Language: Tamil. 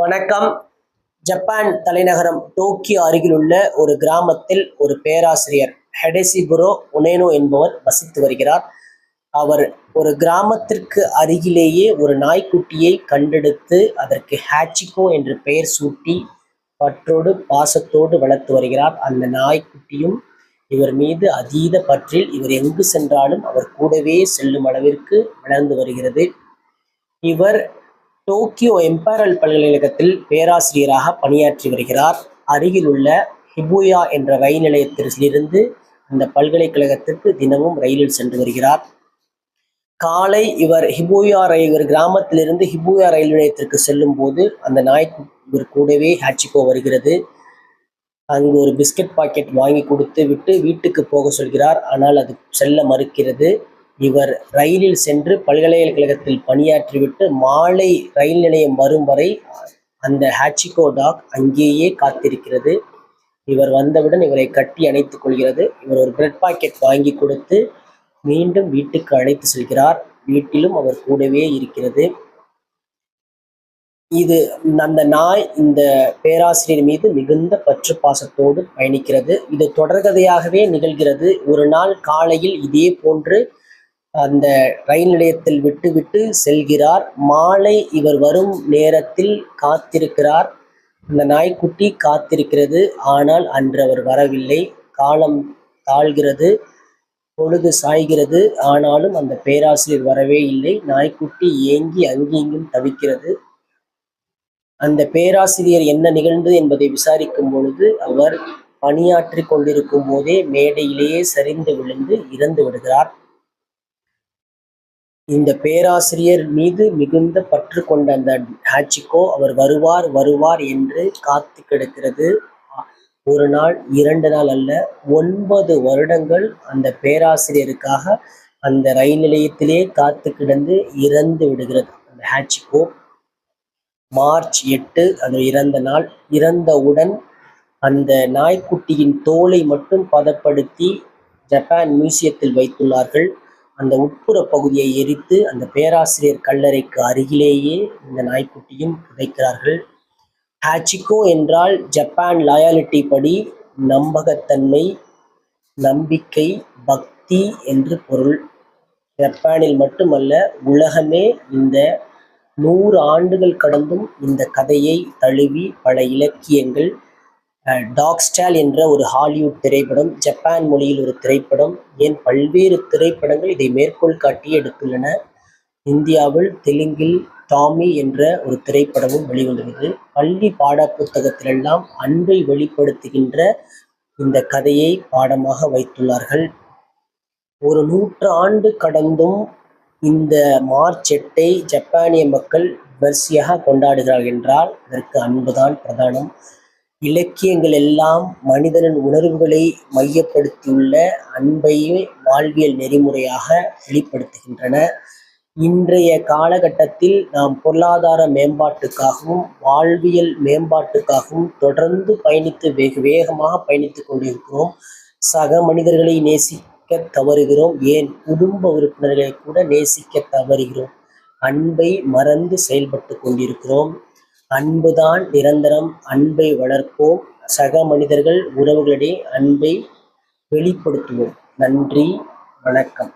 வணக்கம். ஜப்பான் தலைநகரம் டோக்கியோ அருகிலுள்ள ஒரு கிராமத்தில் ஒரு பேராசிரியர் ஹெடெசிபுரோ உனேனோ என்பவர் வசித்து வருகிறார். அவர் ஒரு கிராமத்திற்கு அருகிலேயே ஒரு நாய்க்குட்டியை கண்டெடுத்து அதற்கு ஹேச்சிகோ என்று பெயர் சூட்டி பற்றோடு பாசத்தோடு வளர்த்து வருகிறார். அந்த நாய்க்குட்டியும் இவர் மீது அதீத பற்றில் இவர் எங்கு சென்றாலும் அவர் கூடவே செல்லும் அளவிற்கு வளர்ந்து வருகிறது. இவர் டோக்கியோ எம்பரல் பல்கலைக்கழகத்தில் பேராசிரியராக பணியாற்றி வருகிறார். அருகிலுள்ள ஹிபுயா என்ற ரயில் நிலையத்திலிருந்து அந்த பல்கலைக்கழகத்திற்கு தினமும் ரயிலில் சென்று வருகிறார். காலை இவர் ஹிபுயா ரயில் இவர் கிராமத்திலிருந்து ஹிபுயா ரயில் நிலையத்திற்கு செல்லும் போது அந்த நாய்க்கு இவர் கூடவே ஹாச்சிகோ வருகிறது. அங்கு ஒரு பிஸ்கட் பாக்கெட் வாங்கி கொடுத்து விட்டு வீட்டுக்கு போக சொல்கிறார். ஆனால் அது செல்ல மறுக்கிறது. இவர் ரயிலில் சென்று பல்கலைக்கழகத்தில் பணியாற்றிவிட்டு மாலை ரயில் நிலையம் வரும் வரை அந்த ஹாச்சிகோ டாக் அங்கேயே காத்திருக்கிறது. இவர் வந்தவுடன் இவரை கட்டி அணைத்துக் கொள்கிறது. இவர் ஒரு பிரெட் பாக்கெட் வாங்கி கொடுத்து மீண்டும் வீட்டுக்கு அழைத்து செல்கிறார். வீட்டிலும் அவர் கூடவே இருக்கிறது. இது அந்த நாய் இந்த பேராசிரியர் மீது மிகுந்த பற்று பாசத்தோடு பயணிக்கிறது. இது தொடர்கதையாகவே நிகழ்கிறது. ஒரு நாள் காலையில் இதே போன்று அந்த ரயில் நிலையத்தில் விட்டுவிட்டு செல்கிறார். மாலை இவர் வரும் நேரத்தில் காத்திருக்கிறார். அந்த நாய்க்குட்டி காத்திருக்கிறது. ஆனால் அன்று அவர் வரவில்லை. காலம் தாழ்கிறது. பொழுது சாய்கிறது. ஆனாலும் அந்த பேராசிரியர் வரவே இல்லை. நாய்க்குட்டி ஏங்கி அங்கெங்கும் தவிக்கிறது. அந்த பேராசிரியர் என்ன நிகழ்ந்தது என்பதை விசாரிக்கும் பொழுது அவர் பணியாற்றி கொண்டிருக்கும் போதே மேடையிலேயே சரிந்து விழுந்து இறந்து விடுகிறார். இந்த பேராசிரியர் மீது மிகுந்த பற்று கொண்ட அந்த ஹாச்சிக்கோ அவர் வருவார் வருவார் என்று காத்து கிடக்கிறது. ஒரு நாள் இரண்டு நாள் அல்ல ஒன்பது வருடங்கள் அந்த பேராசிரியருக்காக அந்த ரயில் நிலையத்திலே காத்து கிடந்து இறந்து விடுகிறது அந்த ஹாச்சிகோ மார்ச் எட்டு அந்த இறந்த நாள் இறந்தவுடன் அந்த நாய்க்குட்டியின் தோலை மட்டும் பதப்படுத்தி ஜப்பான் மியூசியத்தில் வைத்துள்ளார்கள். அந்த உட்புற பகுதியை எரித்து அந்த பேராசிரியர் கல்லறைக்கு அருகிலேயே இந்த நாய்க்குட்டியும் புதைக்கிறார்கள். ஹாச்சிக்கோ என்றால் ஜப்பான் லாயாலிட்டி படி நம்பகத்தன்மை நம்பிக்கை பக்தி என்று பொருள். ஜப்பானில் மட்டுமல்ல உலகமே இந்த நூறு ஆண்டுகள் கடந்தும் இந்த கதையை தழுவி பல இலக்கியங்கள் டாக்ஸ்டால் என்ற ஒரு ஹாலிவுட் திரைப்படம் ஜப்பான் மொழியில் ஒரு திரைப்படம் ஏன் பல்வேறு திரைப்படங்கள் இதை மேற்கோள் காட்டி எடுத்துள்ளன. இந்தியாவில் தெலுங்கில் டாமி என்ற ஒரு திரைப்படமும் வெளிவந்துள்ளது. பள்ளி பாட புத்தகத்திலெல்லாம் அன்பை வெளிப்படுத்துகின்ற இந்த கதையை பாடமாக வைத்துள்ளார்கள். ஒரு நூற்றாண்டு கடந்தும் இந்த மார்ச் எட்டை ஜப்பானிய மக்கள் வரிசையாக கொண்டாடுகிறார்கள் என்றால் இதற்கு அன்புதான் பிரதானம். இலக்கியங்கள் எல்லாம் மனிதனின் உணர்வுகளை மையப்படுத்தியுள்ள அன்பையே வாழ்வியல் நெறிமுறையாக வெளிப்படுத்துகின்றன. இன்றைய காலகட்டத்தில் நாம் பொருளாதார மேம்பாட்டுக்காகவும் வாழ்வியல் மேம்பாட்டுக்காகவும் தொடர்ந்து பயணித்து வெகு வேகமாக பயணித்து கொண்டிருக்கிறோம். சக மனிதர்களை நேசிக்க தவறுகிறோம். ஏன்? குடும்ப உறுப்பினர்களை கூட நேசிக்க தவறுகிறோம். அன்பை மறந்து செயல்பட்டு கொண்டிருக்கிறோம். அன்புதான் நிரந்தரம் அன்பை வளர்ப்போம். சக மனிதர்கள் உறவுகளிடையே அன்பை வெளிப்படுத்துவோம். நன்றி வணக்கம்.